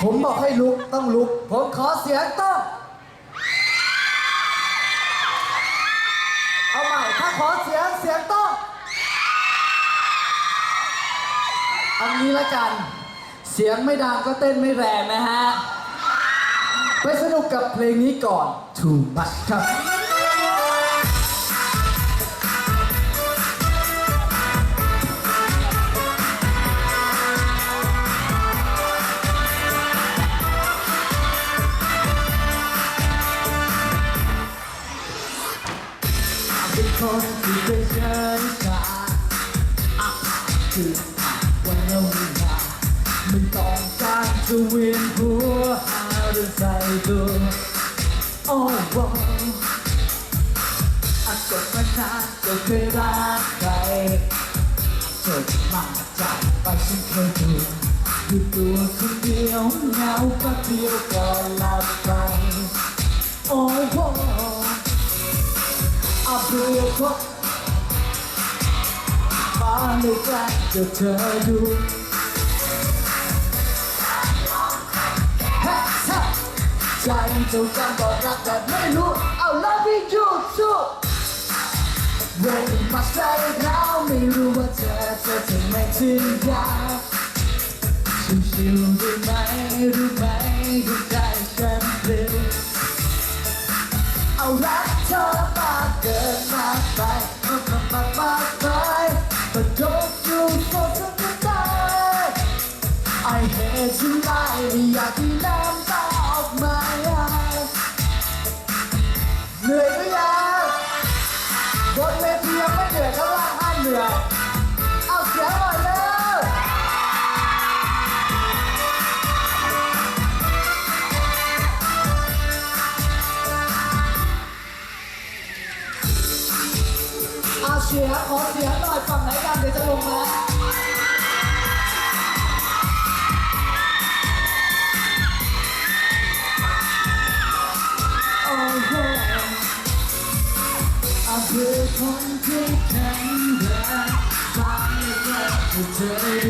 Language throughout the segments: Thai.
ผมบอกให้ลุกต้องลุก ผมขอเสียงต้อง เอาใหม่ถ้าขอเสียงเสียงต้องเอางี้ละกัน เสียงไม่ดังก็เต้นไม่แรงนะฮะ ไปสนุกกับเพลงนี้ก่อน Too much ครับ คนที่เป็นเชิญชาอะคืออะวันเราไม่มาไม่ต้องการจะเวียนหัวหาเรื่อใส่ตัวโอ้โหอาจบมานานก็เคยรักใครจบมาจากไปฉันเคยดูอยู่ตัวคนเดียวเหงาแป๊บเดียวก็หลับไปโอ้โห อาเพื่อพบมาในใกล้จะเธออยู่เฮ้เฮ้ใจเจ้ากันบอกรักแต่ไม่รู้ เอา love you too เรื่องมาใส่แล้วไม่รู้ว่าเธอจะถึงไม่ถึงยาชิวๆรู้ไหมรู้ไหมหัวใจฉันเปลี่ยวเอารักเธอมาก เกินมากไปมากมามากมากไป But don't you forget to die I hate you ไม่อยากที่น้ำตาออกมาเหนื่อยหรือยังบนเวทียังไม่เหนื่อยข้างล่างห้ามเหนื่อย อาเสียขอเสียงหน่อยฝั่งไหนกันเดี๋ยวจะลงมาโอ้โหอาเพื่อคนที่แข็งแรงฟังให้แค่ให้เธอได้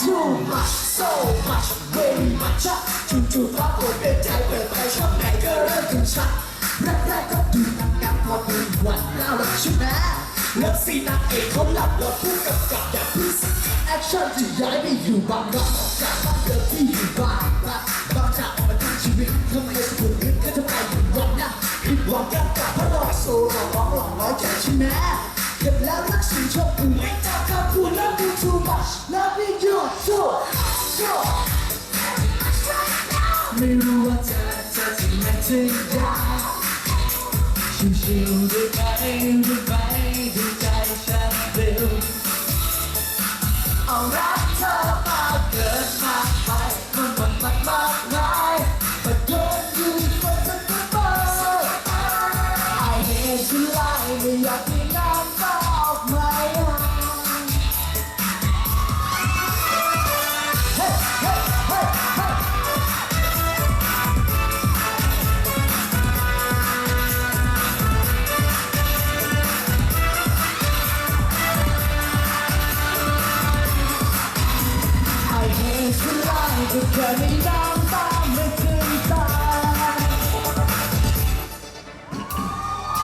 too much so much very much จู่ๆฟ้าโปรดเป็นใจเปิดไปช่องไหนก็เริ่มถึงชัดแรกๆก็ดูนังกันพอดูวันน่ารักใช่ไหมเลิฟซีนนางเอกเขาหลับแล้วผู้กำกับอย่าพึ่งสักแอคชั่นที่ย้ายไปอยู่บางรักออกจากบ้านเกิดที่อยู่บ้านรักบางจากออกมาทั้งชีวิตทำไมจะถูกยึดก็ทำไมอยู่หวังนะผิดหวังกันกับเพราะรอโซ่รอร้องหลอกล้องใจใช่ไหมเก็บแล้วรักสิ่งชอบกูไม่ต้ ไม่รู้ว่าเธอเธอจะมันจะยากชิวๆด้ไหมได้ไหมดูใจฉันเร็ว All right. I hate to lie ก็แค่ไม่น้ำตา